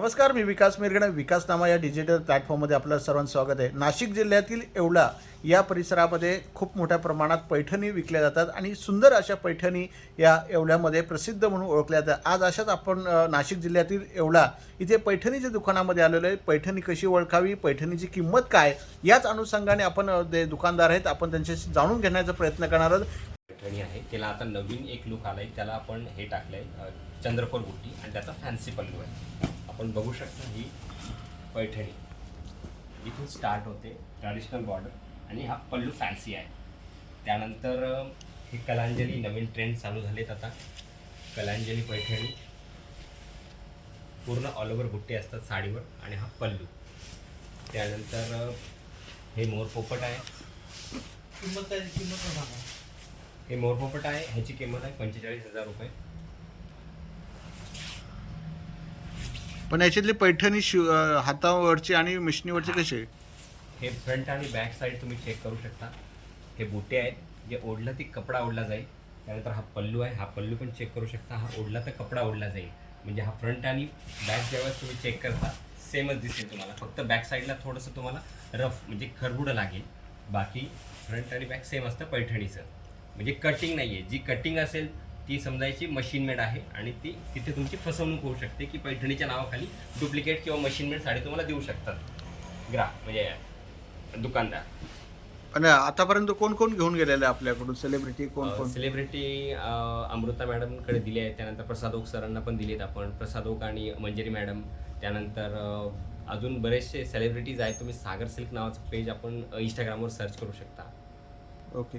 नमस्कार मी विकास मिरगणे विकासनामा या डिजिटल प्लॅटफॉर्ममध्ये आपलं सर्वांचं स्वागत आहे. नाशिक जिल्ह्यातील येवला या परिसरामध्ये खूप मोठ्या प्रमाणात पैठणी विकल्या जातात आणि सुंदर अशा पैठणी या येवल्यामध्ये प्रसिद्ध म्हणून ओळखल्या जातात. आज अशाच आपण नाशिक जिल्ह्यातील येवला इथे पैठणीच्या दुकानामध्ये आलेलो आहे. पैठणी कशी ओळखावी पैठणीची किंमत काय याच अनुषंगाने आपण जे दुकानदार आहेत आपण त्यांच्याशी जाणून घेण्याचा प्रयत्न करणार आहोत. पैठणी आहे. त्याला आता नवीन एक लुक आलाय. त्याला आपण हे टाकलं आहे चंद्रकोर बुट्टी आणि त्याचा फॅन्सी पल्लू आहे. आपण बघू शकता ही पैठणी. इथून स्टार्ट होते ट्रॅडिशनल बॉर्डर आणि हा पल्लू फॅन्सी आहे. त्यानंतर हे कलांजली नवीन ट्रेंड चालू झालेत आता. कलांजली पैठणी. पूर्ण ऑल ओव्हर बुट्टे असतात साडीवर आणि हा पल्लू. त्यानंतर हे मोर पोपट आहे. हे मोरपोपट आहे. ह्याची किंमत आहे पंचेचाळीस हजार रुपये. पण याच्यातली पैठणी शिव हातावरची आणि मिशनीवरची कशी आहे? हे फ्रंट आणि बॅक साईड तुम्ही चेक करू शकता. हे बुटे आहेत. जे ओढलं ती कपडा ओढला जाईल. त्यानंतर हा पल्लू आहे. हा पल्लू पण चेक करू शकता. हा ओढला तर कपडा ओढला जाईल. म्हणजे हा फ्रंट आणि बॅक ज्यावेळेस तुम्ही चेक करता सेमच दिसेल तुम्हाला. फक्त बॅक साईडला थोडंसं तुम्हाला रफ म्हणजे खरबुडं लागेल. बाकी फ्रंट आणि बॅक सेम असतं पैठणीचं. म्हणजे कटिंग नाही आहे जी कटिंग असेल ती समजायची मशीन मेड आहे आणि ती तिथे तुमची फसवणूक होऊ शकते की पैठणीच्या नावाखाली डुप्लिकेट किंवा मशीन मेड साडी तुम्हाला देऊ शकतात. ग्राहक म्हणजे दुकानदार. आणि आतापर्यंत कोण कोण घेऊन गेलेले आहे आपल्याकडून? सेलिब्रिटी कोण कोण? सेलिब्रिटी अमृता मॅडमकडे दिली आहे. त्यानंतर प्रसाद ओक सरांना पण दिलेत आपण. प्रसाद ओक आणि मंजेरी मॅडम. त्यानंतर अजून बरेचसे सेलिब्रिटीज आहेत. तुम्ही सागर सिल्क नावाचं पेज आपण इंस्टाग्रामवर सर्च करू शकता. ओके.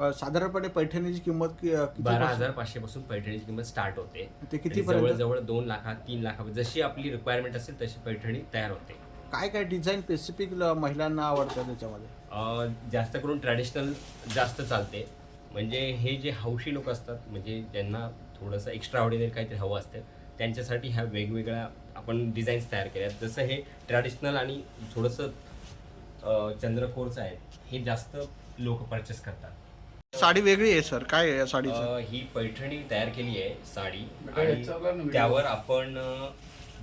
अ, साधारणपणे पैठणीची किंमत कि- अ, किती बारा पासून? हजार पाचशे पासून पैठणीची किंमत स्टार्ट होते. ते किती आणि पर्यंत? जवळजवळ दोन लाखात तीन लाखात जशी आपली रिक्वायरमेंट असेल तशी पैठणी तयार होते. काय काय डिझाईन स्पेसिफिक महिलांना आवडतं त्याच्यामध्ये? अ, जास्त करून ट्रॅडिशनल जास्त चालते. म्हणजे हे जे हौशी लोक असतात म्हणजे ज्यांना थोडंसं एक्स्ट्रा ऑर्डिनरी काहीतरी हवं असतं त्यांच्यासाठी ह्या वेगवेगळ्या आपण डिझाईन्स तयार केल्या. आहेत जसं हे ट्रॅडिशनल आणि थोडंसं अ, चंद्रकोरचं आहे हे जास्त लोक परचेस करतात. साडी वेगळी आहे सर काय आहे या साडीचं? अ, ही पैठणी तयार केली आहे साडी. आणि त्यावर आपण अ,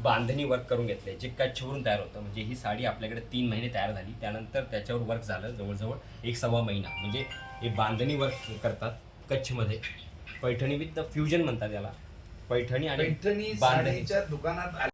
बांधणी वर्क करून घेतले जे कच्छवरून तयार होतं. म्हणजे ही साडी आपल्याकडे तीन महिने तयार झाली. त्यानंतर त्याच्यावर वर्क झालं जवळजवळ एक सव्वा महिना. म्हणजे हे बांधणी वर्क करतात कच्छमध्ये. पैठणी विथ द फ्युजन म्हणतात याला. पैठणी आणि पैठणी बांधणी. साडीच्या दुकानात